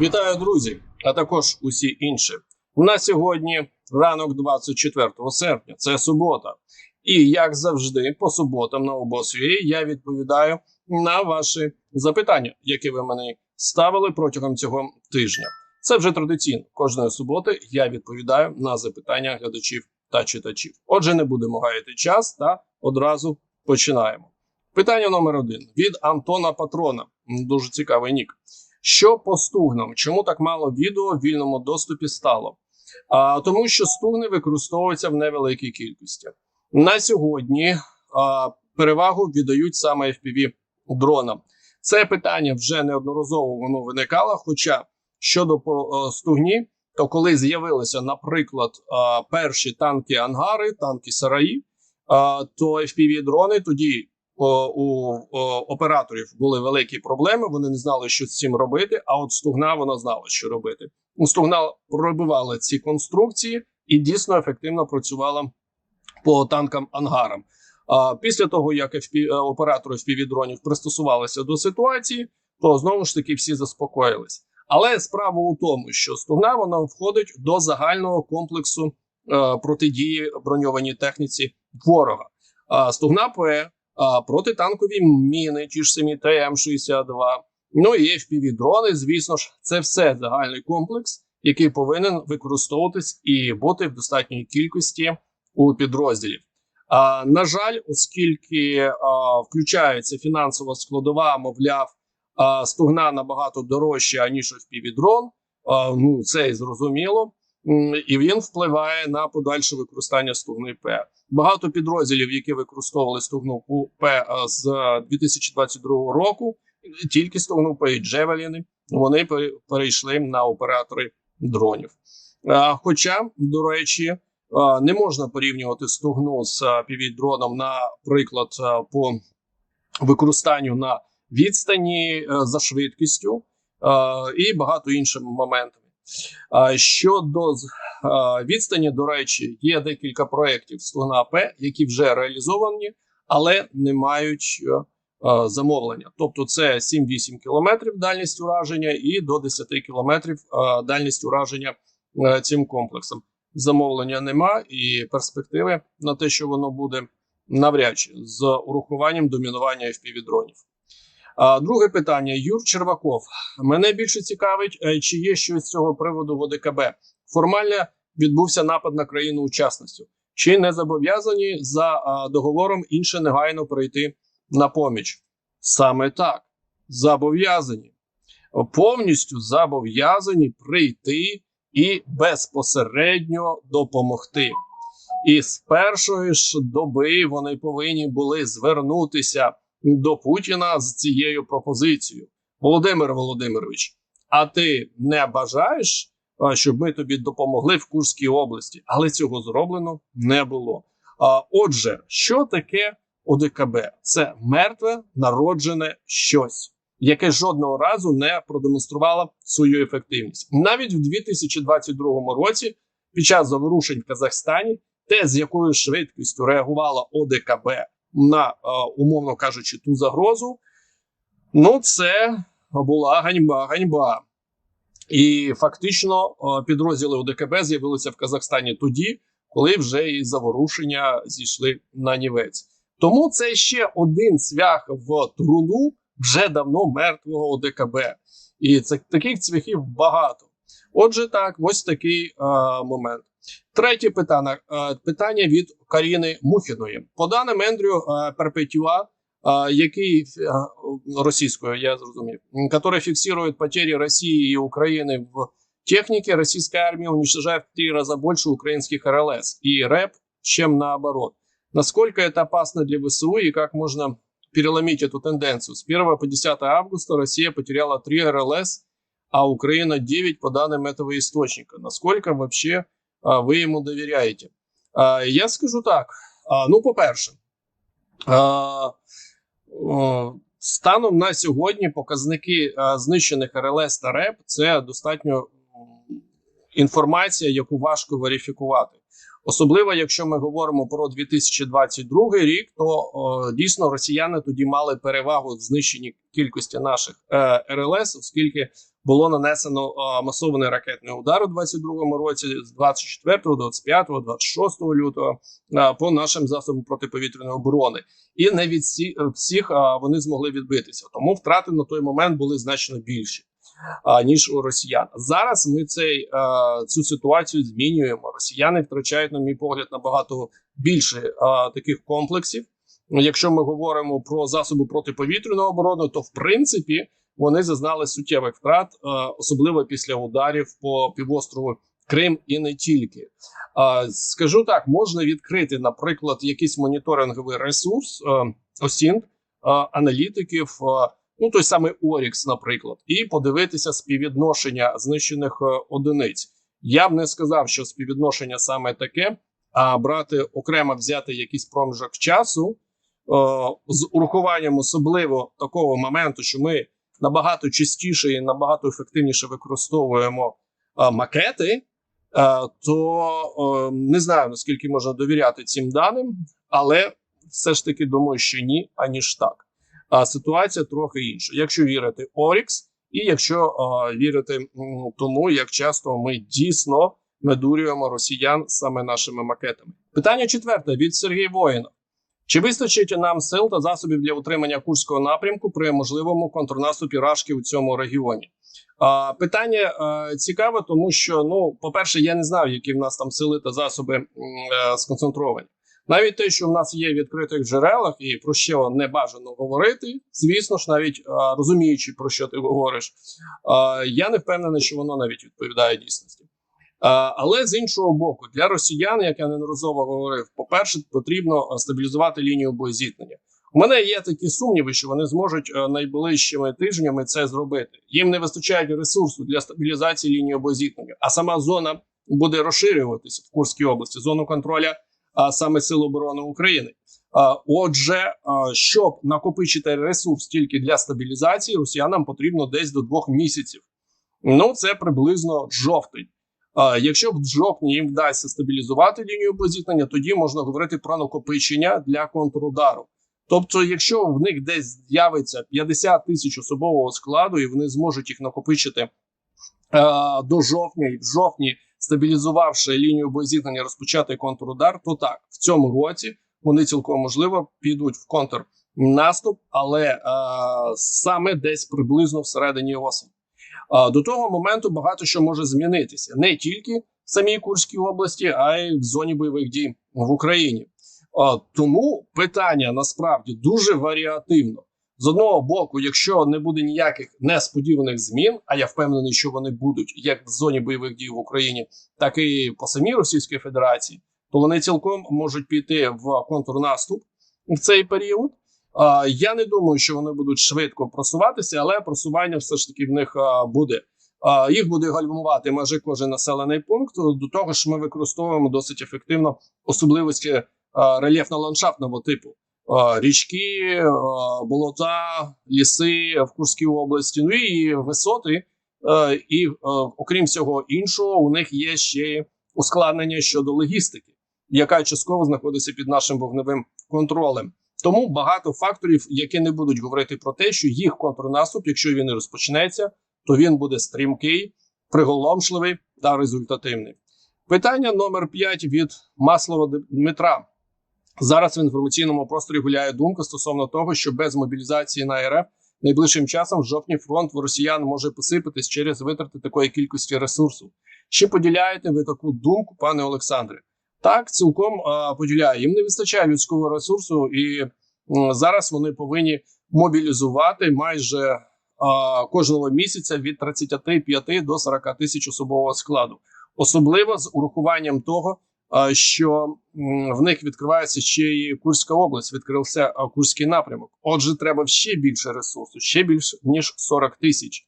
Вітаю, друзі, а також усі інші. У нас сьогодні ранок 24 серпня, це субота. І як завжди, по суботам на обосві я відповідаю на ваші запитання, які ви мені ставили протягом цього тижня. Це вже традиційно. Кожної суботи я відповідаю на запитання глядачів та читачів. Отже, не будемо гаяти час та одразу починаємо. Питання номер один від Антона Патрона. Дуже цікавий нік. Що по стугнам? Чому так мало відео в вільному доступі стало? А, тому що стугни використовуються в невеликій кількості. На сьогодні а, перевагу віддають саме FPV дронам. Це питання вже неодноразово воно виникало. Хоча щодо по е, стугні, то коли з'явилися, наприклад, а, перші танки ангари, танки сараї, а, то FPV дрони тоді о, у о, операторів були великі проблеми. Вони не знали, що з цим робити. А от стугна вона знала, що робити. Стугна пробивала ці конструкції і дійсно ефективно працювала по танкам ангарам. Після того, як FP, е, оператори FPV-дронів пристосувалися до ситуації, то знову ж таки всі заспокоїлись. Але справа у тому, що стугна вона входить до загального комплексу е, протидії броньованій техніці ворога. А стугна П а, протитанкові міни, ті ж самі ТМ-62, ну і FPV-дрони, звісно ж, це все загальний комплекс, який повинен використовуватись і бути в достатній кількості у підрозділів. А, на жаль, оскільки а, включається фінансова складова, мовляв, а, стугна набагато дорожча, аніж FPV-дрон, а, ну це і зрозуміло. І він впливає на подальше використання стугни П. Багато підрозділів, які використовували стугну П е, з 2022 року, тільки стугну П і Джевеліни, вони пере- перейшли на оператори дронів. Е, Хоча, до речі, е, не можна порівнювати стугну з півдроном, наприклад, по використанню на відстані за швидкістю і багато іншими моментами. Щодо з- відстані, до речі, є декілька проєктів стугна П, які вже реалізовані, але не мають е, замовлення. Тобто, це 7-8 кілометрів дальність ураження і до 10 кілометрів дальність ураження е, цим комплексом. Замовлення нема, і перспективи на те, що воно буде навряд чи з урахуванням домінування FPV-дронів. А, Друге питання. Юр Черваков. Мене більше цікавить, е, чи є щось з цього приводу в ОДКБ. Формально відбувся напад на країну учасницю. Чи не зобов'язані за договором інше негайно прийти на поміч? Саме так. Зобов'язані. Повністю зобов'язані прийти і безпосередньо допомогти. І з першої ж доби вони повинні були звернутися до Путіна з цією пропозицією. Володимир Володимирович, а ти не бажаєш, щоб ми тобі допомогли в Курській області? Але цього зроблено не було. Отже, що таке ОДКБ? Це мертве народжене щось, яке жодного разу не продемонструвало свою ефективність. Навіть в 2022 році, під час заворушень в Казахстані, те, з якою швидкістю реагувала ОДКБ на, е, умовно кажучи, ту загрозу, ну це була ганьба, ганьба. І фактично е, підрозділи ОДКБ з'явилися в Казахстані тоді, коли вже і заворушення зійшли на нівець. Тому це ще один цвях в труну вже давно мертвого ОДКБ. І це таких цвяхів багато. Отже, так, ось такий е, момент. Третє питання е, питання від Каріни Мухіної. По даним Ендрю е, Перпетюа, е, який е, російською, я зрозумів, м, который фиксирует потери России и Украины в технике, российская армия уничтожает в три раза больше украинских РЛС и РЭП, чем наоборот. Насколько это опасно для ВСУ и как можно переломить эту тенденцию? С 1 по 10 августа Россия потеряла 3 РЛС, а Украина 9 по данным этого источника. Насколько вообще а, ви йому довіряєте? Я скажу так: ну, по-перше, станом на сьогодні показники знищених РЛС та РЕП це достатньо інформація, яку важко верифікувати. Особливо, якщо ми говоримо про 2022 рік, то о, дійсно росіяни тоді мали перевагу в знищенні кількості наших е, РЛС, оскільки було нанесено масований ракетний удар у 22-му році з 24, 25, 26 лютого по нашим засобам протиповітряної оборони, і не від всі, всіх вони змогли відбитися. Тому втрати на той момент були значно більші. Ніж у росіян зараз ми цей цю ситуацію змінюємо. Росіяни втрачають, на мій погляд, набагато більше таких комплексів. Якщо ми говоримо про засоби протиповітряної оборони, то в принципі вони зазнали суттєвих втрат, е, особливо після ударів по півострову Крим і не тільки. Е, скажу так, можна відкрити, наприклад, якийсь моніторинговий ресурс е, осінт аналітиків. Ну, той самий Орікс, наприклад, і подивитися співвідношення знищених одиниць. Я б не сказав, що співвідношення саме таке, а брати окремо взяти якийсь проміжок часу з урахуванням особливо такого моменту, що ми набагато частіше і набагато ефективніше використовуємо а, макети, а, то а, не знаю наскільки можна довіряти цим даним, але все ж таки думаю, що ні, аніж так. А ситуація трохи інша. Якщо вірити Орікс, і якщо а, вірити тому, як часто ми дійсно надурюємо росіян саме нашими макетами. Питання четверте від Сергія Воїна. Чи вистачить нам сил та засобів для утримання курського напрямку при можливому контрнаступі Рашки у цьому регіоні? Питання а, цікаве, тому що ну, по-перше, я не знаю, які в нас там сили та засоби е, сконцентровані. Навіть те, що в нас є в відкритих джерелах, і про що не бажано говорити, звісно ж, навіть а, розуміючи про що ти говориш, я не впевнений, що воно навіть відповідає дійсності. Але з іншого боку, для росіян, як я неодноразово говорив, по перше, потрібно стабілізувати лінію боєзіткнення. У мене є такі сумніви, що вони зможуть е, найближчими тижнями це зробити. Їм не вистачає ресурсу для стабілізації лінії боєзіткнення, а сама зона буде розширюватися в Курській області, зону контроля а саме Сил оборони України. А, Отже, а, щоб накопичити ресурс тільки для стабілізації, росіянам потрібно десь до двох місяців. Ну це приблизно жовтень. Якщо в жовтні їм вдасться стабілізувати лінію позіткнення, тоді можна говорити про накопичення для контрудару. Тобто, якщо в них десь з'явиться 50 тисяч особового складу, і вони зможуть їх накопичити е, до жовтня, і в жовтні, стабілізувавши лінію боєзіткнення, розпочати контрудар, то так в цьому році вони цілком можливо підуть в контрнаступ, але е, саме десь приблизно всередині осені. До того моменту багато що може змінитися не тільки в самій Курській області, а й в зоні бойових дій в Україні. Тому питання насправді дуже варіативно. З одного боку, якщо не буде ніяких несподіваних змін, а я впевнений, що вони будуть як в зоні бойових дій в Україні, так і по самій Російській Федерації, то вони цілком можуть піти в контрнаступ в цей період. Я не думаю, що вони будуть швидко просуватися, але просування все ж таки в них буде. Їх буде гальмувати майже кожен населений пункт. До того ж, ми використовуємо досить ефективно особливості рельєфно-ландшафтного типу: річки, болота, ліси в Курській області. Ну і висоти. І окрім всього іншого, у них є ще ускладнення щодо логістики, яка частково знаходиться під нашим вогневим контролем. Тому багато факторів, які не будуть говорити про те, що їх контрнаступ, якщо він і розпочнеться, то він буде стрімкий, приголомшливий та результативний. Питання номер 5 від Маслова Дмитра. Зараз в інформаційному просторі гуляє думка стосовно того, що без мобілізації на РФ найближчим часом жовтні фронт в росіян може посипатись через витрати такої кількості ресурсу. Чи поділяєте ви таку думку, пане Олександре? Так, цілком поділяю. Їм не вистачає людського ресурсу, і зараз вони повинні мобілізувати майже кожного місяця від 35 до 40 тисяч особового складу, особливо з урахуванням того, що в них відкривається ще і Курська область, відкрився Курський напрямок. Отже, треба ще більше ресурсу, ще більше ніж 40 тисяч,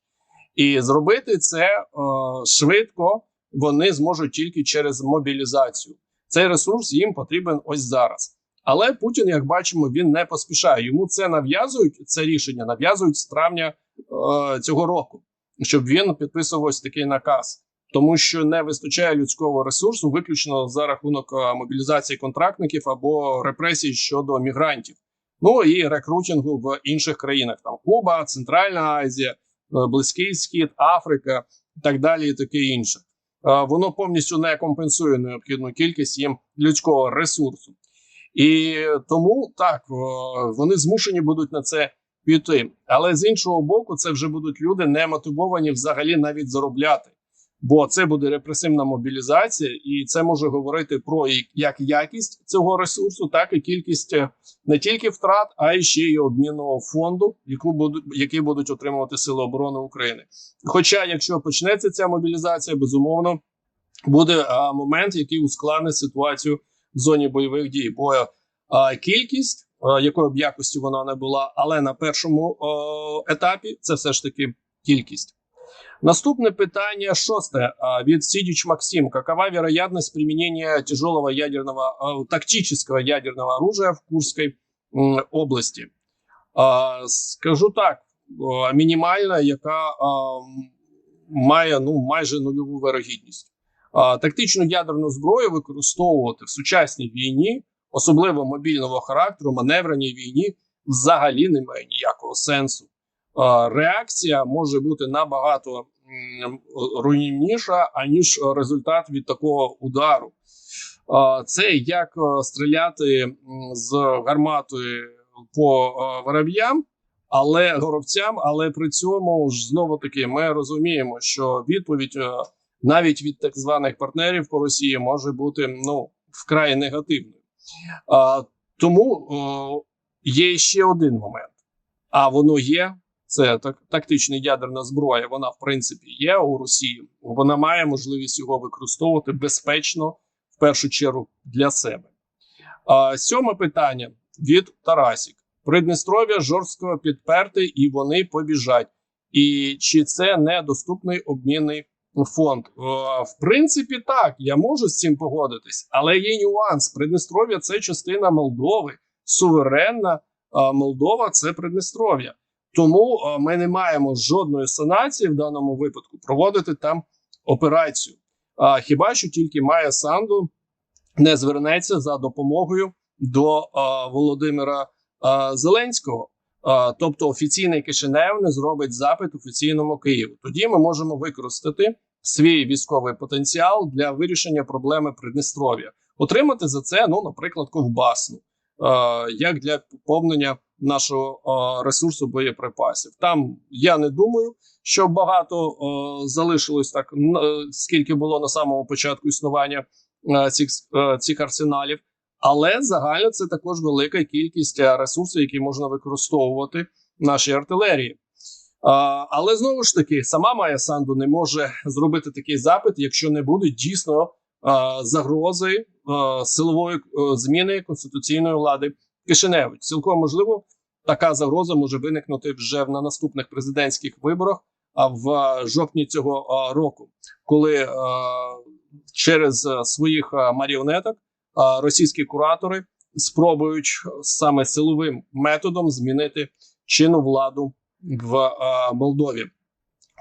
і зробити це швидко. Вони зможуть тільки через мобілізацію. Цей ресурс їм потрібен ось зараз. Але Путін, як бачимо, він не поспішає. Йому це нав'язують. Це рішення нав'язують з травня е, цього року, щоб він підписував ось такий наказ, тому що не вистачає людського ресурсу, виключно за рахунок е, мобілізації контрактників або репресій щодо мігрантів. Ну і рекрутингу в інших країнах, там Куба, Центральна Азія, Близький Схід, Африка і так далі, і таке інше. Воно повністю не компенсує необхідну кількість їм людського ресурсу. І тому так вони змушені будуть на це піти. Але з іншого боку, це вже будуть люди не мотивовані взагалі навіть заробляти. Бо це буде репресивна мобілізація, і це може говорити про як якість цього ресурсу, так і кількість е, не тільки втрат, а й ще й обмінного фонду, яку будуть які будуть отримувати сили оборони України. Хоча, якщо почнеться ця мобілізація, безумовно буде а, момент, який ускладнить ситуацію в зоні бойових дій. Бо а, кількість а, якої б якості вона не була, але на першому а, етапі це все ж таки кількість. Наступне питання шосте від Сидич Максим. Какова вероятность применения тяжелого ядерного, тактического ядерного оружия в Курской области? Скажу так, мінімальна, яка має ну майже нульову вирогідність. Тактичну ядерну зброю використовувати в сучасній війні, особливо мобільного характеру, маневреній війні, взагалі немає ніякого сенсу реакція може бути набагато руйнівніша, аніж результат від такого удару. Це як стріляти з гармати по вороб'ям, але горобцям, але при цьому ж знову таки ми розуміємо, що відповідь навіть від так званих партнерів по Росії може бути ну вкрай негативною. Тому є ще один момент, а воно є це так, тактична ядерна зброя. Вона в принципі є у Росії. Вона має можливість його використовувати безпечно в першу чергу для себе. А, Сьоме питання від Тарасік: Придністров'я жорстко підперти, і вони побіжать. І чи це недоступний обмінний фонд? В принципі, так я можу з цим погодитись, але є нюанс. Придністров'я це частина Молдови, суверенна Молдова це Придністров'я. Тому е, ми не маємо жодної санації в даному випадку проводити там операцію. А хіба що тільки Майя Санду не звернеться за допомогою до а, е, Володимира а, е, Зеленського, а, тобто офіційний Кишинев не зробить запит офіційному Києву. Тоді ми можемо використати свій військовий потенціал для вирішення проблеми Придністров'я, отримати за це, ну, наприклад, ковбасну, як для поповнення нашого ресурсу боєприпасів. Там я не думаю, що багато залишилось так, скільки було на самому початку існування цих, цих арсеналів. Але загально це також велика кількість ресурсів, які можна використовувати в нашій артилерії. Але знову ж таки, сама Майя Санду не може зробити такий запит, якщо не буде дійсно загрози силової зміни конституційної влади Кишиневич. Цілком можливо, така загроза може виникнути вже на наступних президентських виборах. А в жовтні цього року, коли через своїх маріонеток російські куратори спробують саме силовим методом змінити чинну владу в Молдові.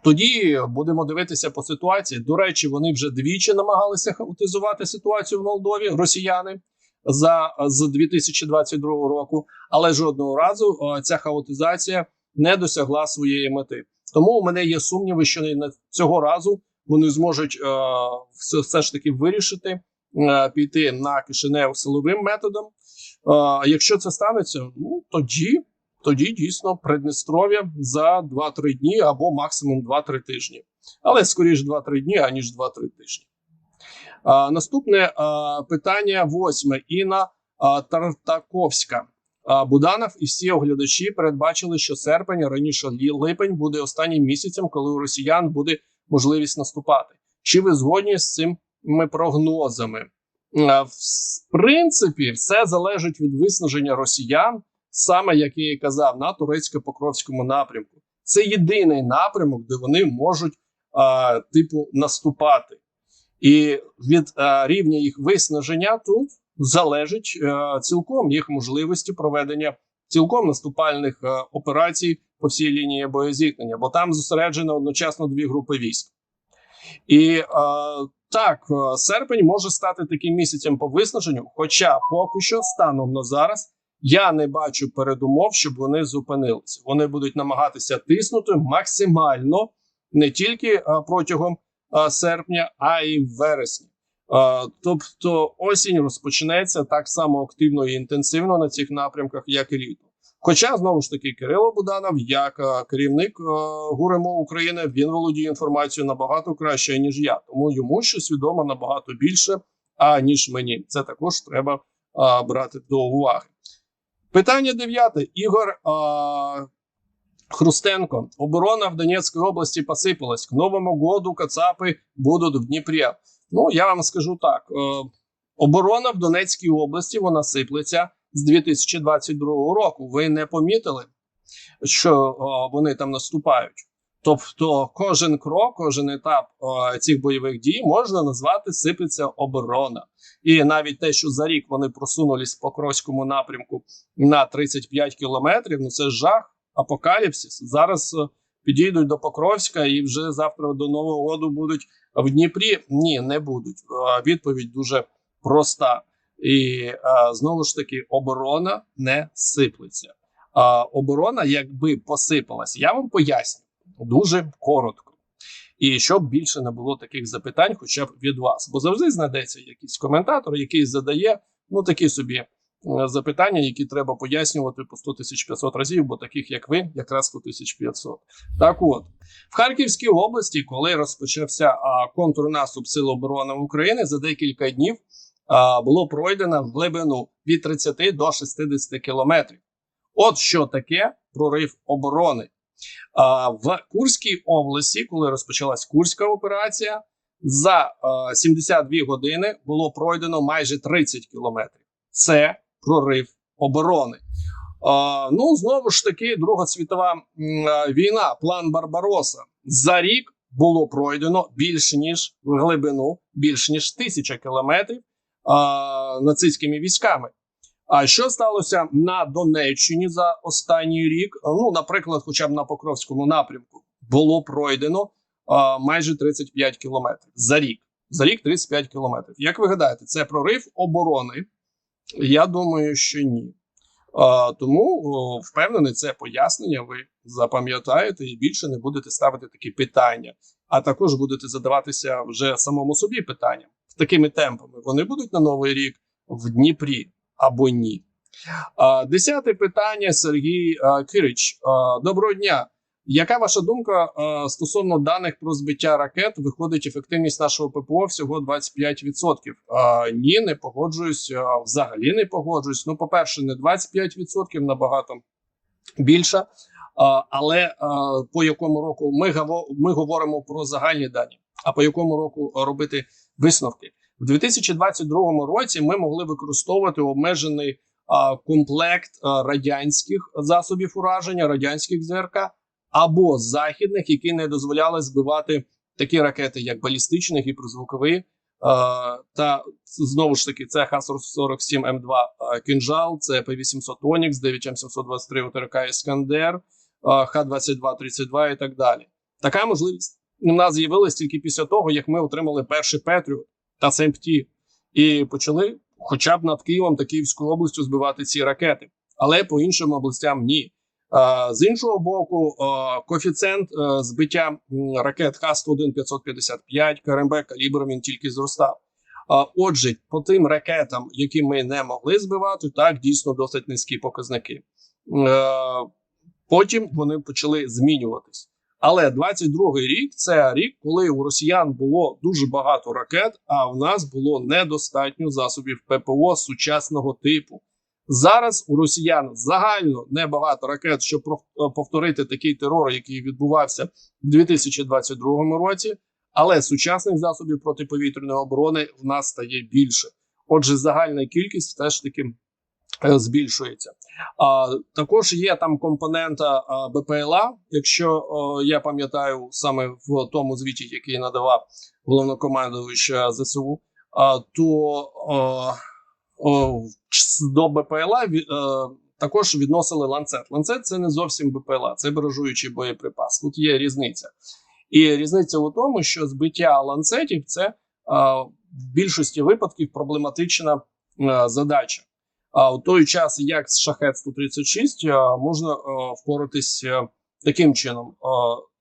Тоді будемо дивитися по ситуації. До речі, вони вже двічі намагалися хаотизувати ситуацію в Молдові. Росіяни за з 2022 року, але жодного разу ця хаотизація не досягла своєї мети. Тому у мене є сумніви, що на цього разу вони зможуть е, все, все ж таки вирішити е, піти на Кишинев силовим методом. Е, якщо це станеться, ну тоді тоді дійсно Придністров'я за 2-3 дні або максимум 2-3 тижні, але скоріш 2-3 дні аніж 2-3 тижні. А, Наступне а, питання восьме. Інна а, Тартаковська. А, Буданов і всі оглядачі передбачили, що серпень раніше липень буде останнім місяцем, коли у росіян буде можливість наступати. Чи ви згодні з цими прогнозами? В принципі, все залежить від виснаження росіян, саме як я і казав, на турецько-покровському напрямку. Це єдиний напрямок, де вони можуть а, типу наступати. І від е, рівня їх виснаження тут залежить е, цілком їх можливості проведення цілком наступальних е, операцій по всій лінії боєзіткнення, бо там зосереджено одночасно дві групи військ. І е, так, серпень може стати таким місяцем по виснаженню, хоча поки що станом на зараз Я не бачу передумов, щоб вони зупинилися. Вони будуть намагатися тиснути максимально не тільки а, протягом а, серпня, а й в вересні. А, тобто осінь розпочнеться так само активно і інтенсивно на цих напрямках, як і літо. Хоча знову ж таки Кирило Буданов, як керівник ГУРМО України, він володіє інформацією набагато краще ніж я, тому йому щось відомо набагато більше, аніж мені. Це також треба брати до уваги. Питання дев'яте. Ігор а, Хрустенко. Оборона в Донецькій області посипалась. К Новому году Кацапи будуть в Дніпрі. Ну, я вам скажу так: е, оборона в Донецькій області вона сиплеться з 2022 року. Ви не помітили, що е, вони там наступають? Тобто, кожен крок, кожен етап е, цих бойових дій можна назвати сипеться оборона. І навіть те, що за рік вони просунулись по Покровському напрямку на 35 кілометрів, ну це жах, апокаліпсис. Зараз е, підійдуть до Покровська і вже завтра до Нового року будуть в Дніпрі. Ні, не будуть. Е, Відповідь дуже проста. І е, знову ж таки, оборона не сиплеться. А оборона, якби посипалася, я вам поясню дуже коротко. І щоб більше не було таких запитань, хоча б від вас. Бо завжди знайдеться якийсь коментатор, який задає ну такі собі е, запитання, які треба пояснювати по 100 тисяч 500 разів, бо таких як ви, якраз 100 тисяч 500. Так от в Харківській області, коли розпочався контрнаступ Сил оборони України, за декілька днів було пройдено глибину від 30 до 60 кілометрів. От що таке прорив оборони. В Курській області, коли розпочалась Курська операція, за 72 години було пройдено майже 30 кілометрів. Це прорив оборони. Ну знову ж таки, Друга світова війна, план Барбароса. За рік було пройдено більше ніж в глибину, більш ніж тисяча кілометрів нацистськими військами. А що сталося на Донеччині за останній рік? Ну, наприклад, хоча б на Покровському напрямку було пройдено а, майже 35 кілометрів за рік. За рік 35 кілометрів. Як ви гадаєте, це прорив оборони? Я думаю, що ні. А, тому о, впевнений, це пояснення. Ви запам'ятаєте і більше не будете ставити такі питання, а також будете задаватися вже самому собі питанням. Такими темпами вони будуть на новий рік в Дніпрі або ні. Десяте питання Сергій Кирич. Доброго дня. Яка ваша думка стосовно даних про збиття ракет? Виходить ефективність нашого ППО всього 25%? А, Ні, не погоджуюсь. Взагалі не погоджуюсь. Ну, по-перше, не 25%, набагато більше. Але по якому року ми говоримо про загальні дані, а по якому року робити висновки? В 2022 році ми могли використовувати обмежений а, комплект а, радянських засобів ураження, радянських ЗРК або західних, які не дозволяли збивати такі ракети, як балістичні, гіперзвукові. А, та знову ж таки, це Х-47 М2 Кінжал, це П-800 Онікс, 9М723 ОТРК Іскандер, Х-22-32 і так далі. Така можливість у нас з'явилась тільки після того, як ми отримали перший Петріот та СМПТ і почали, хоча б над Києвом та Київською областю збивати ці ракети, але по іншим областям ні. З іншого боку, коефіцієнт збиття ракет Х-101 555 КРМБ калібром він тільки зростав. Отже, по тим ракетам, які ми не могли збивати, так дійсно досить низькі показники. Потім вони почали змінюватись. Але 22-й рік це рік, коли у росіян було дуже багато ракет, а в нас було недостатньо засобів ППО сучасного типу. Зараз у росіян загально небагато ракет, щоб повторити такий терор, який відбувався в 2022 році. Але сучасних засобів протиповітряної оборони в нас стає більше. Отже, загальна кількість теж таки збільшується. Також є там компонента БПЛА. Якщо я пам'ятаю саме в тому звіті, який надавав головнокомандуючий ЗСУ, то до БПЛА о, також відносили ланцет. Ланцет це не зовсім БПЛА, це бережуючий боєприпас. Тут є різниця. І різниця у тому, що збиття ланцетів це в більшості випадків проблематична а, задача. А в той час, як з шахет 136 а, можна а, впоратись таким чином.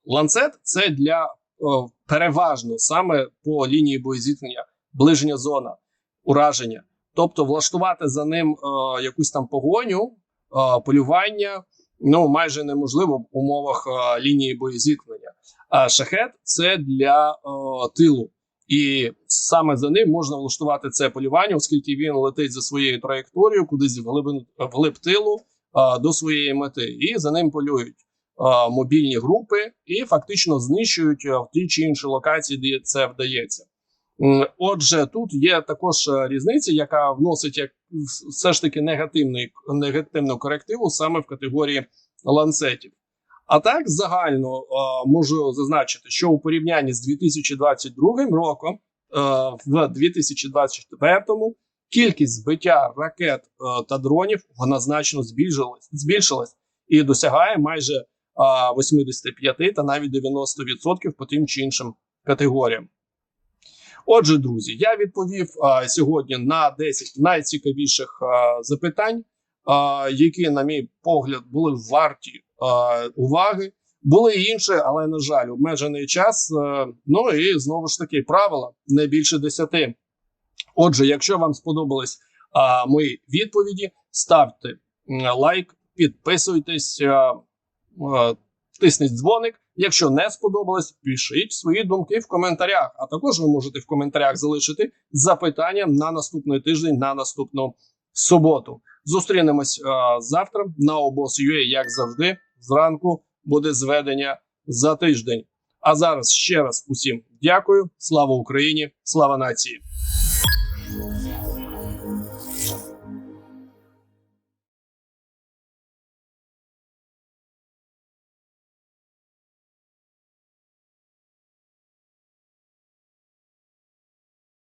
Ланцет це для переважно саме по лінії боєзіткнення, ближня зона, ураження. Тобто влаштувати за ним якусь там погоню, полювання ну майже неможливо в умовах лінії боєзіткнення. А шахет це для тилу. І саме за ним можна влаштувати це полювання, оскільки він летить за своєю траєкторією, кудись в глибину вглиб тилу а, до своєї мети, і за ним полюють а, мобільні групи і фактично знищують в тій чи іншій локації, де це вдається. Отже, тут є також різниця, яка вносить як все ж таки негативний негативну корективу саме в категорії ланцетів. А так загально е, можу зазначити, що у порівнянні з 2022 роком, е, в 2024 кількість збиття ракет е, та дронів вона значно збільшилась, збільшилась і досягає майже е, 85 та навіть 90% по тим чи іншим категоріям. Отже, друзі, я відповів е, сьогодні на 10 найцікавіших е, запитань, е, які, на мій погляд, були варті уваги. Були інші, але на жаль, обмежений час. Е, ну і знову ж таки правила не більше 10. Отже, якщо вам сподобались а, мої відповіді, ставте лайк, підписуйтесь, а, а, тисніть дзвоник. Якщо не сподобалось, пишіть свої думки в коментарях. А також ви можете в коментарях залишити запитання на наступний тиждень, на наступну суботу. Зустрінемось а, завтра на обос.ua, як завжди, зранку буде зведення за тиждень. А зараз ще раз усім дякую. Слава Україні! Слава нації!